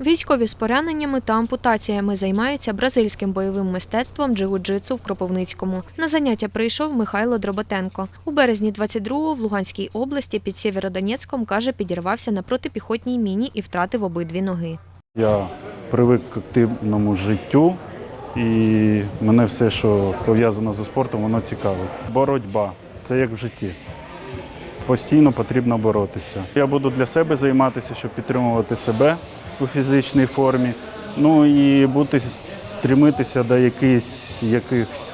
Військові з пораненнями та ампутаціями займаються бразильським бойовим мистецтвом джиу-джитсу в Кропивницькому. На заняття прийшов Михайло Дроботенко. У березні 22-го в Луганській області під Сєвєродонецьком, каже, підірвався на протипіхотній міні і втратив обидві ноги. Я привик к активному життю, і мене все, що пов'язано зі спортом, воно цікавить. Боротьба це як в житті. Постійно потрібно боротися. Я буду для себе займатися, щоб підтримувати себе у фізичній формі. Ну і бути стрімитися до якихось, якихось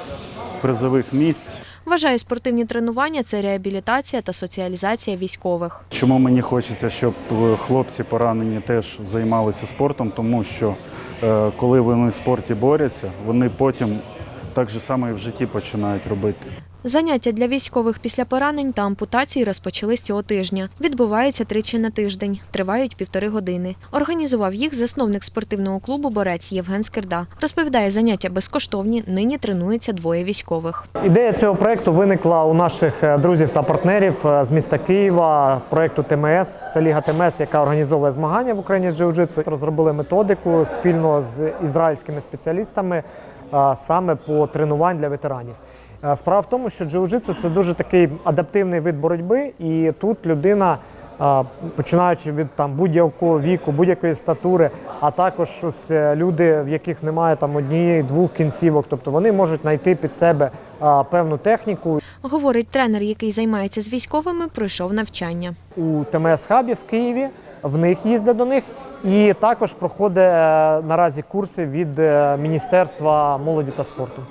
призових місць. Вважає, спортивні тренування це реабілітація та соціалізація військових. Чому мені хочеться, щоб е, хлопці поранені теж займалися спортом, тому що е, коли вони в спорті борються, вони потім так же само і в житті починають робити. Заняття для військових після поранень та ампутацій розпочали з цього тижня. Відбуваються тричі на тиждень, тривають півтори години. Організував їх засновник спортивного клубу Борець Євген Скирда. Розповідає, заняття безкоштовні. Нині тренуються двоє військових. Ідея цього проекту виникла у наших е, друзів та партнерів е, з міста Києва, проекту ТМС. Це Ліга ТМС, яка організовує змагання в Україні з джиу-джитсу. Розробили методику спільно з ізраїльськими спеціалістами саме по тренувань для ветеранів. Справа в тому, що джиу-джитсу це дуже такий адаптивний вид боротьби, і тут людина, починаючи від там будь-якого віку, будь-якої статури, а також ось, е, люди, в яких немає там однієї двох кінцівок, тобто вони можуть знайти під себе певну техніку. Говорить тренер, який займається з військовими, пройшов навчання. у ТМС хабі в Києві. В них їздить до них, і також проходить е, наразі курси від е, Міністерства молоді та спорту.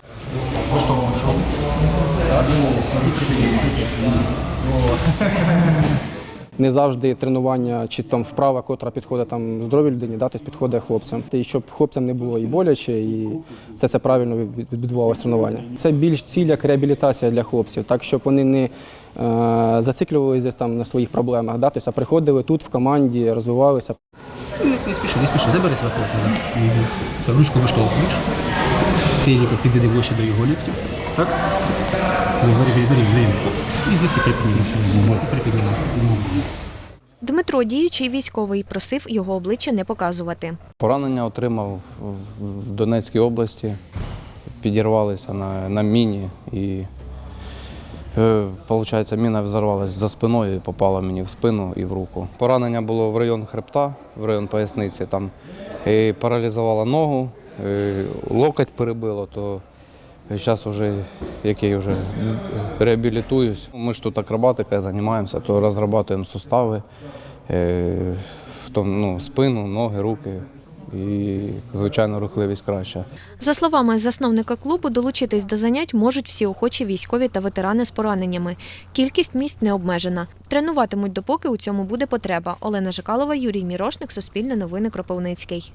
Не завжди тренування чи там вправа, котра підходить там здоровій людині, да, тобто підходить хлопцям. І щоб хлопцям не було і боляче, і все це правильно відбувалося тренування. Це більш ціль як реабілітація для хлопців, так щоб вони не е, зациклювалися там на своїх проблемах, да, тобто, а приходили тут в команді, розвивалися. Не, не спіши, не спіши, забери свого. Угу. Ручку виштовхуєш. Ціліко підведи ближче до його ліктів. Так? Вигорі, вигорі, вигорі. І звідси припіднімося. Припіднімося. Дмитро, діючий військовий, просив його обличчя не показувати. Поранення отримав в- в Донецькій області, підірвалися на, на міні і, е, виходить, міна взорвалася за спиною і попала мені в спину і в руку. Поранення було в район хребта, в район поясниці. Там і паралізувало ногу, і локоть перебило, то зараз вже, як я вже реабілітуюсь. Ми ж тут акробатикою займаємося, то розробляємо сустави, е, ну, спину, ноги, руки. І, звичайно, рухливість краща. За словами засновника клубу, долучитись до занять можуть всі охочі військові та ветерани з пораненнями. Кількість місць не обмежена. Тренуватимуть допоки у цьому буде потреба. Олена Жикалова, Юрій Мірошник, Суспільне новини Кропивницький.